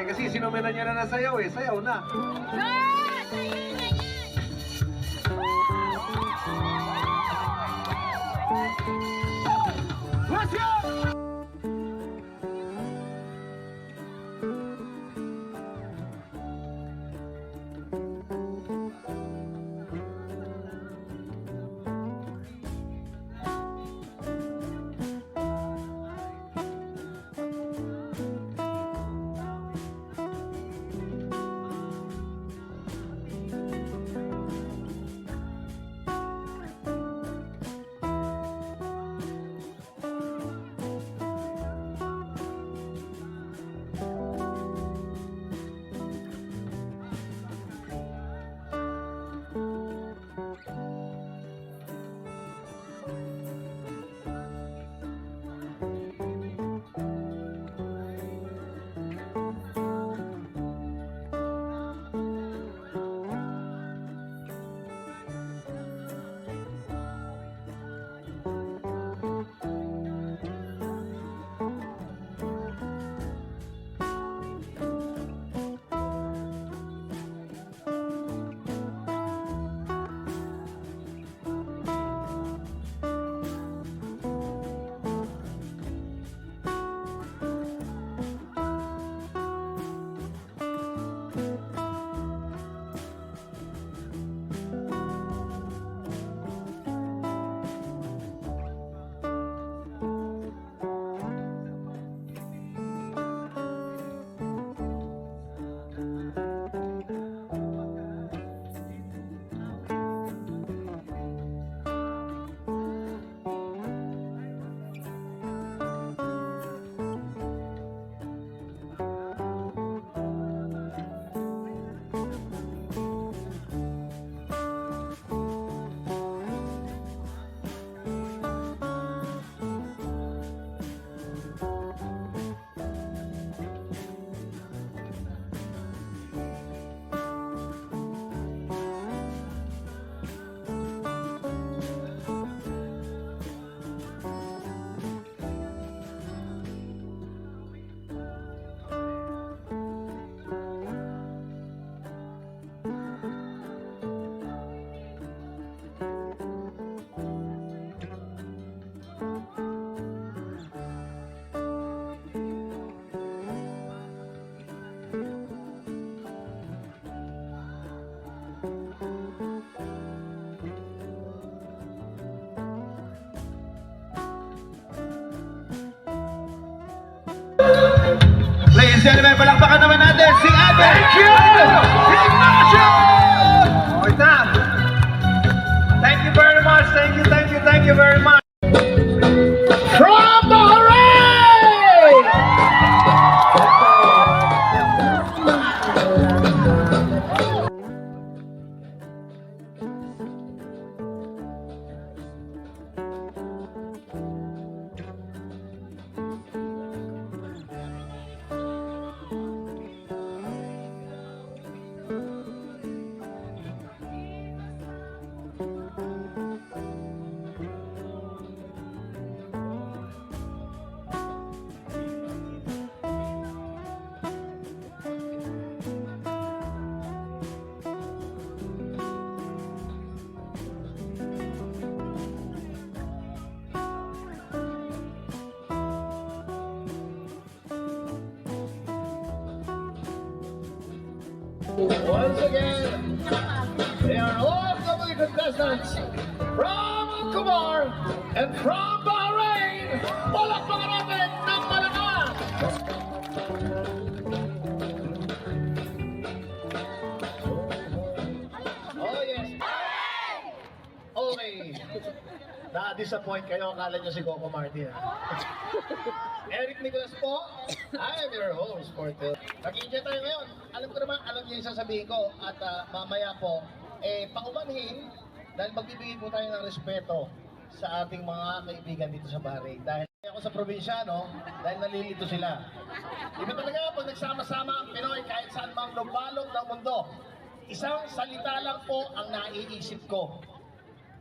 eh. Kasi sinuminan niya na na sayaw eh. Sayaw na. Let's go! And gentlemen, palakpakan naman natin si Ate Ignacio! Okay. Thank you very much, thank you, thank you, thank you very much. Once again, they are all lovely contestants from Kumar and from Bahrain. Na-disappoint kayo, akala nyo si Coco Martin. Eric Nicolas po, I am your host for the... Nag-enjoy tayo ngayon. Alam ko naman, alam niyo yung sasabihin ko. At ah, mamaya po, eh, paumanhin, dahil magbibigay po tayo ng respeto sa ating mga kaibigan dito sa Bahrain. Dahil ako sa probinsyano, dahil nalilito sila. Iba talaga pag nagsama-sama ang Pinoy kahit saan mang lumalog ng mundo. Isang salita lang po ang naiisip ko.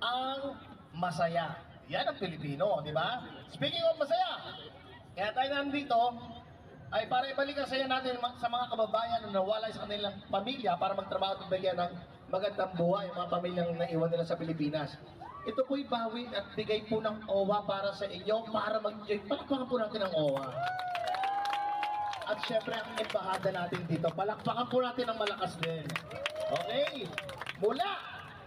Ang masaya. Yan ang Pilipino, di ba? Speaking of masaya, kaya tayo nandito ay para ibalik ang saya natin sa mga kababayan na nawalay sa kanilang pamilya para magtrabaho at bigyan ng magandang buhay mga pamilyang naiwan nila sa Pilipinas. Ito po'y bawi at bigay po ng OWA para sa inyo para mag-enjoy. Palakpakan po natin ang OWA. At syempre ang embahada natin dito, palakpakan po natin ng malakas din. Okay? Mula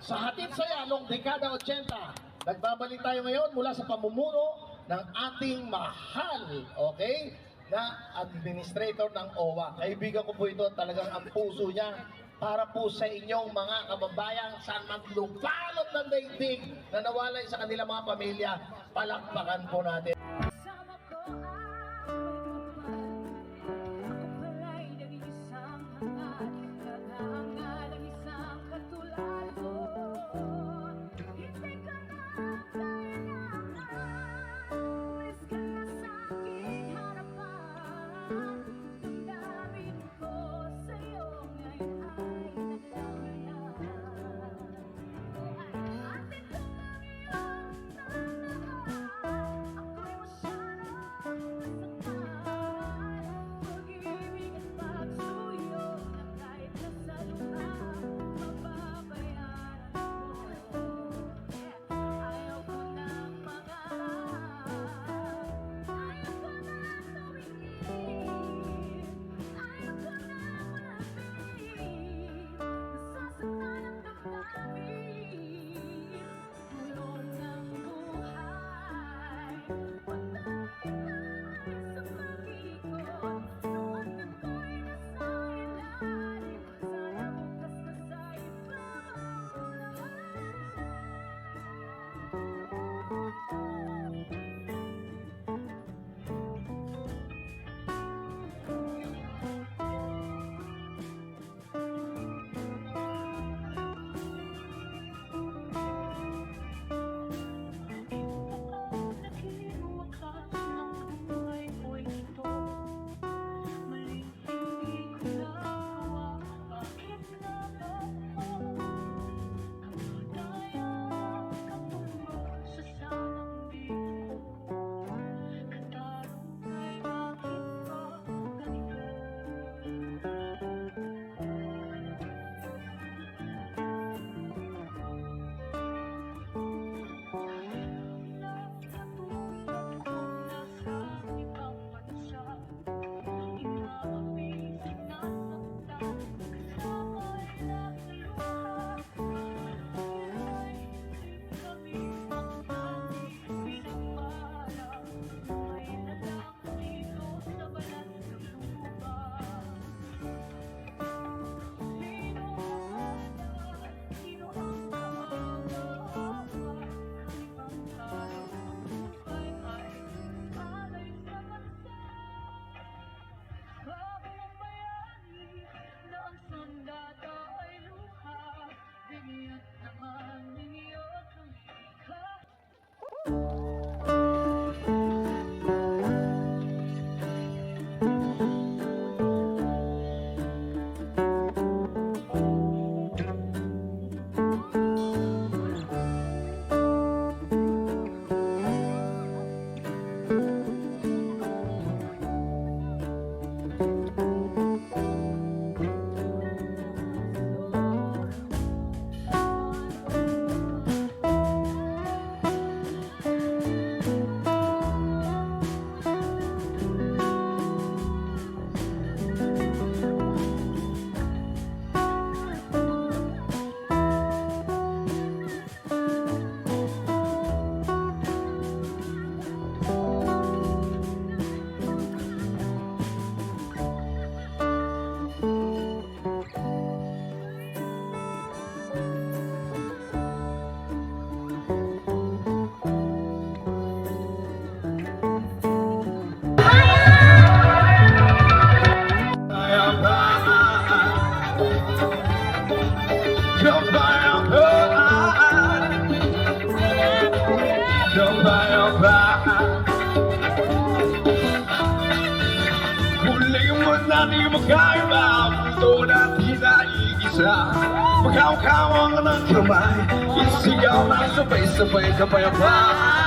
sa hatid saya noong dekada 80, nagbabalik tayo ngayon mula sa pamumuno ng ating mahal, okay, na administrator ng OWA. Kaibigan ko po ito, talagang ang puso niya para po sa inyong mga kababayan saan man lupalot ng daigdig na nawalay sa kanilang mga pamilya, palakpakan po natin. Naiisa Magkawkawang ng kamay Isigaw na sabay-sabay kapayapaan